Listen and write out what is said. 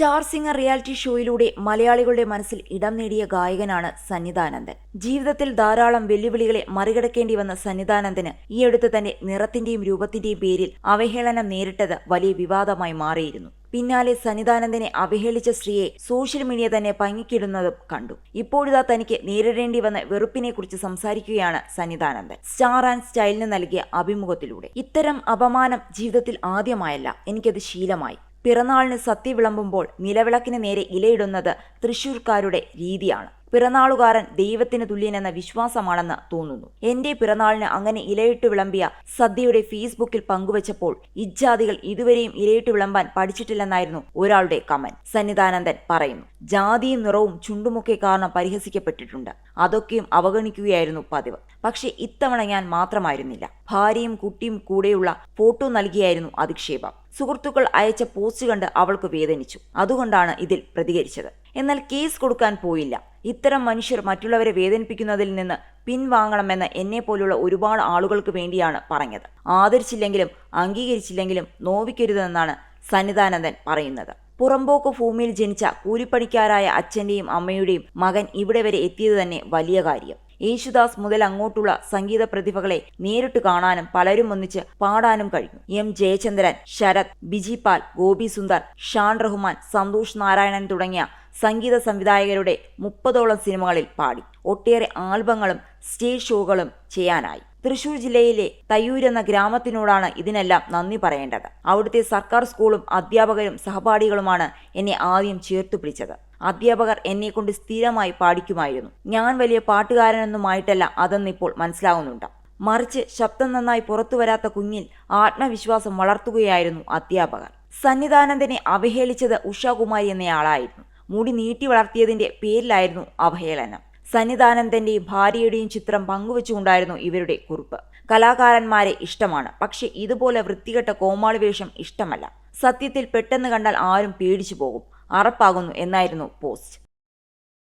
Star singer reality ഷോയിലൂടെ മലയാളികളുടെ മനസ്സിൽ ഇടം നേടിയ ഗായകനാണ് സന്നിധാനന്ദൻ. ജീവിതത്തിൽ ധാരാളം വെല്ലുവിളികളെ മറികടക്കേണ്ടി വന്ന സന്നിധാനന്ദന് ഈയടുത്ത് തന്നെ നിറത്തിന്റെയും രൂപത്തിന്റെയും പേരിൽ അവഹേളനം നേരിട്ടത് വലിയ വിവാദമായി മാറിയിരുന്നു. പിന്നാലെ സന്നിധാനന്ദനെ അവഹേളിച്ച സ്ത്രീയെ സോഷ്യൽ മീഡിയ തന്നെ പങ്ങിക്കിടുന്നതും കണ്ടു. ഇപ്പോഴിതാ തനിക്ക് നേരിടേണ്ടി വന്ന വെറുപ്പിനെ കുറിച്ച് സംസാരിക്കുകയാണ് സന്നിധാനന്ദൻ. സ്റ്റാർ ആൻഡ് സ്റ്റൈലിന് നൽകിയ അഭിമുഖത്തിലൂടെ. ഇത്തരം അപമാനം ജീവിതത്തിൽ ആദ്യമായല്ല. എനിക്കത് ശീലമായി. പിറന്നാളിന് സദ്യ വിളമ്പുമ്പോൾ നിലവിളക്കിന് നേരെ ഇലയിടുന്നത് തൃശൂർക്കാരുടെ രീതിയാണ്. പിറന്നാളുകാരൻ ദൈവത്തിന് തുല്യനെന്ന വിശ്വാസമാണെന്ന് തോന്നുന്നു. എന്റെ പിറന്നാളിന് അങ്ങനെ ഇലയിട്ട് വിളമ്പിയ സദ്യയുടെ ഫേസ്ബുക്കിൽ പങ്കുവച്ചപ്പോൾ ഇജ്ജാതികൾ ഇതുവരെയും ഇലയിട്ട് വിളമ്പാൻ പഠിച്ചിട്ടില്ലെന്നായിരുന്നു ഒരാളുടെ കമന്റ്. സന്നിധാനന്ദൻ പറയുന്നു ജാതിയും നിറവും ചുണ്ടുമൊക്കെ കാരണം പരിഹസിക്കപ്പെട്ടിട്ടുണ്ട്. അതൊക്കെയും അവഗണിക്കുകയായിരുന്നു പതിവ്. പക്ഷേ ഇത്തവണ ഞാൻ മാത്രമായിരുന്നില്ല. ഭാര്യയും കുട്ടിയും കൂടെയുള്ള ഫോട്ടോ നൽകിയായിരുന്നു അധിക്ഷേപം. സുഹൃത്തുക്കൾ അയച്ച പോസ്റ്റ് കണ്ട് അവൾക്ക് വേദനിച്ചു. അതുകൊണ്ടാണ് ഇതിൽ പ്രതികരിച്ചത്. എന്നാൽ കേസ് കൊടുക്കാൻ പോയില്ല. ഇത്തരം മനുഷ്യർ മറ്റുള്ളവരെ വേദനിപ്പിക്കുന്നതിൽ നിന്ന് പിൻവാങ്ങണമെന്ന് എന്നെ പോലുള്ള ഒരുപാട് ആളുകൾക്ക് വേണ്ടിയാണ് പറഞ്ഞത്. ആദരിച്ചില്ലെങ്കിലും അംഗീകരിച്ചില്ലെങ്കിലും നോവിക്കരുതെന്നാണ് സന്നിധാനന്ദൻ പറയുന്നത്. പുറമ്പോക്ക് ഭൂമിയിൽ ജനിച്ച കൂലിപ്പണിക്കാരായ അച്ഛന്റെയും അമ്മയുടെയും മകൻ ഇവിടെ വരെ എത്തിയത് തന്നെ വലിയ കാര്യം. യേശുദാസ് മുതൽ അങ്ങോട്ടുള്ള സംഗീത പ്രതിഭകളെ നേരിട്ട് കാണാനും പലരും ഒന്നിച്ച് പാടാനും കഴിഞ്ഞു. എം ജയചന്ദ്രൻ ശരത് ബിജിപാൽ ഗോപി സുന്ദർ ഷാൻ റഹ്മാൻ സന്തോഷ് നാരായണൻ തുടങ്ങിയ സംഗീത സംവിധായകരുടെ മുപ്പതോളം സിനിമകളിൽ പാടി. ഒട്ടേറെ ആൽബങ്ങളും സ്റ്റേജ് ഷോകളും ചെയ്യാനായി. തൃശൂർ ജില്ലയിലെ തയ്യൂർ എന്ന ഗ്രാമത്തിനോടാണ് ഇതിനെല്ലാം നന്ദി പറയേണ്ടത്. അവിടുത്തെ സർക്കാർ സ്കൂളും അധ്യാപകരും സഹപാഠികളുമാണ് എന്നെ ആദ്യം ചേർത്തു പിടിച്ചത്. അധ്യാപകർ എന്നെക്കൊണ്ട് സ്ഥിരമായി പാടിക്കുമായിരുന്നു. ഞാൻ വലിയ പാട്ടുകാരനൊന്നുമായിട്ടല്ല അതെന്നിപ്പോൾ മനസ്സിലാവുന്നുണ്ട്. മറിച്ച് ശബ്ദം നന്നായി പുറത്തു വരാത്ത കുഞ്ഞിൽ ആത്മവിശ്വാസം വളർത്തുകയായിരുന്നു അധ്യാപകർ. സന്നിധാനന്ദനെ അവഹേളിച്ചത് ഉഷാകുമാരി എന്നയാളായിരുന്നു. മുടി നീട്ടി വളർത്തിയതിന്റെ പേരിലായിരുന്നു അവഹേളനം. സന്നിധാനന്ദന്റെയും ഭാര്യയുടെയും ചിത്രം പങ്കുവച്ചുകൊണ്ടായിരുന്നു ഇവരുടെ കുറിപ്പ്. കലാകാരന്മാരെ ഇഷ്ടമാണ് പക്ഷെ ഇതുപോലെ വൃത്തികെട്ട കോമാളി വേഷം ഇഷ്ടമല്ല. സത്യത്തിൽ പെട്ടെന്ന് കണ്ടാൽ ആരും പേടിച്ചു പോകും. അറപ്പാകുന്നു എന്നായിരുന്നു പോസ്റ്റ്.